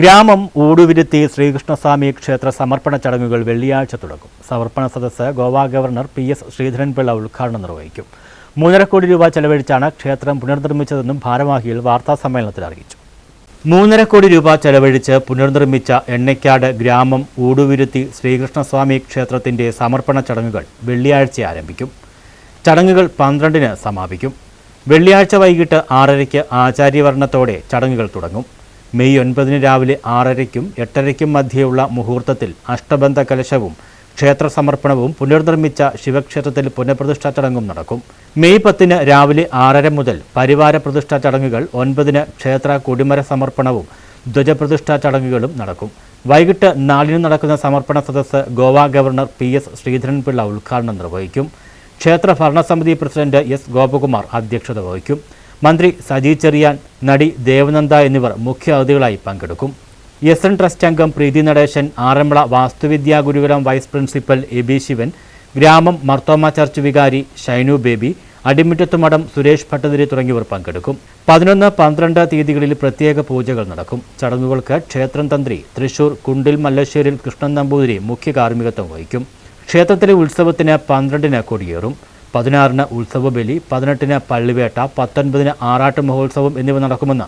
ഗ്രാമം ഊടുവിരുത്തി ശ്രീകൃഷ്ണസ്വാമി ക്ഷേത്ര സമർപ്പണ ചടങ്ങുകൾ വെള്ളിയാഴ്ച തുടങ്ങും. സമർപ്പണ സദസ്സ് Goa governor P S Sreedharan Pillai ഉദ്ഘാടനം നിർവഹിക്കും. മൂന്നര കോടി രൂപ ചെലവഴിച്ചാണ് ക്ഷേത്രം പുനർനിർമ്മിച്ചതെന്നും ഭാരവാഹികൾ വാർത്താസമ്മേളനത്തിൽ അറിയിച്ചു. മൂന്നര കോടി രൂപ ചെലവഴിച്ച് പുനർനിർമ്മിച്ച എണ്ണയ്ക്കാട് ഗ്രാമം ഊടുവിരുത്തി ശ്രീകൃഷ്ണസ്വാമി ക്ഷേത്രത്തിന്റെ സമർപ്പണ ചടങ്ങുകൾ വെള്ളിയാഴ്ച ആരംഭിക്കും. ചടങ്ങുകൾ പന്ത്രണ്ടിന് സമാപിക്കും. വെള്ളിയാഴ്ച വൈകിട്ട് ആറരയ്ക്ക് ആചാര്യവർണത്തോടെ ചടങ്ങുകൾ തുടങ്ങും. മെയ് ഒൻപതിന് രാവിലെ ആറരയ്ക്കും എട്ടരയ്ക്കും മധ്യയുള്ള മുഹൂർത്തത്തിൽ അഷ്ടബന്ധ കലശവും ക്ഷേത്ര സമർപ്പണവും പുനർനിർമ്മിച്ച ശിവക്ഷേത്രത്തിൽ പുനഃപ്രതിഷ്ഠാ ചടങ്ങും നടക്കും. മെയ് പത്തിന് രാവിലെ ആറര മുതൽ പരിവാര പ്രതിഷ്ഠാ ചടങ്ങുകൾ ഒൻപതിന് ക്ഷേത്ര കൊടിമര സമർപ്പണവും ധ്വജപ്രതിഷ്ഠാ ചടങ്ങുകളും നടക്കും. വൈകിട്ട് നാലിന് നടക്കുന്ന സമർപ്പണ സദസ്സ് Goa governor P S Sreedharan Pillai ഉദ്ഘാടനം നിർവഹിക്കും. ക്ഷേത്ര ഭരണസമിതി പ്രസിഡന്റ് എസ് ഗോപകുമാർ അധ്യക്ഷത വഹിക്കും. മന്ത്രി സജി ചെറിയാൻ നടി ദേവനന്ദ എന്നിവർ മുഖ്യ അതിഥികളായി പങ്കെടുക്കും. എസ് എൻ ട്രസ്റ്റ് അംഗം പ്രീതി നടേശൻ ആറന്മുള വാസ്തുവിദ്യാ ഗുരുകുലം വൈസ് പ്രിൻസിപ്പൽ എബി ശിവൻ ഗ്രാമം മർത്തോമ ചർച്ച് വികാരി ഷൈനു ബേബി അടിമുറ്റത്തുമടം സുരേഷ് ഭട്ടതിരി തുടങ്ങിയവർ പങ്കെടുക്കും. പതിനൊന്ന് പന്ത്രണ്ട് തീയതികളിൽ പ്രത്യേക പൂജകൾ നടക്കും. ചടങ്ങുകൾക്ക് ക്ഷേത്രം തന്ത്രി തൃശൂർ കുണ്ടിൽ മല്ലശ്ശേരിൽ കൃഷ്ണൻ നമ്പൂതിരി മുഖ്യ കാർമ്മികത്വം വഹിക്കും. ക്ഷേത്രത്തിലെ ഉത്സവത്തിന് പന്ത്രണ്ടിന് കൊടിയേറും. പതിനാറിന് ഉത്സവബലി പതിനെട്ടിന് പള്ളിവേട്ട പത്തൊൻപതിന് ആറാട്ട് മഹോത്സവം എന്നിവ നടക്കുമെന്ന്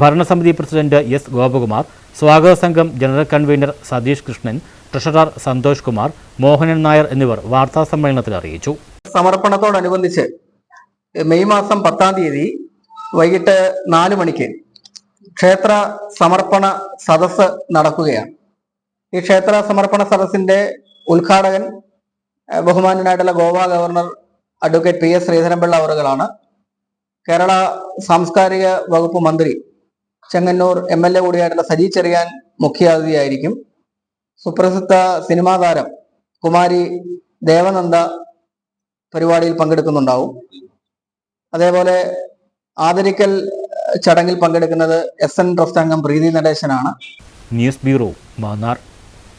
ഭരണസമിതി പ്രസിഡന്റ് എസ് ഗോപകുമാർ സ്വാഗത സംഘം general convener Satheesh Krishnan treasurer Santhosh Kumar Mohanan Nair എന്നിവർ വാർത്താ സമ്മേളനത്തിൽ അറിയിച്ചു. സമർപ്പണത്തോടനുബന്ധിച്ച് മെയ് മാസം പത്താം തീയതി വൈകിട്ട് നാല് മണിക്ക് ക്ഷേത്ര സമർപ്പണ സദസ് നടക്കുകയാണ്. ഈ ക്ഷേത്ര സമർപ്പണ സദസ്സിന്റെ ഉദ്ഘാടകൻ ബഹുമാനനായിട്ടുള്ള Goa governor advocate P S Sreedharan Pillai അവറുകളാണ്. Kerala സാംസ്കാരിക വകുപ്പ് മന്ത്രി ചെങ്ങന്നൂർ എം എൽ എ കൂടിയായിട്ടുള്ള സജി ചെറിയാൻ മുഖ്യാതിഥിയായിരിക്കും. സുപ്രസിദ്ധ സിനിമാ താരം കുമാരി ദേവനന്ദ പരിപാടിയിൽ പങ്കെടുക്കുന്നുണ്ടാവും. അതേപോലെ ആദരിക്കൽ ചടങ്ങിൽ പങ്കെടുക്കുന്നത് എസ് എൻ ട്രസ്റ്റ് അംഗം പ്രീതി നടേശനാണ്. News bureau Mannar.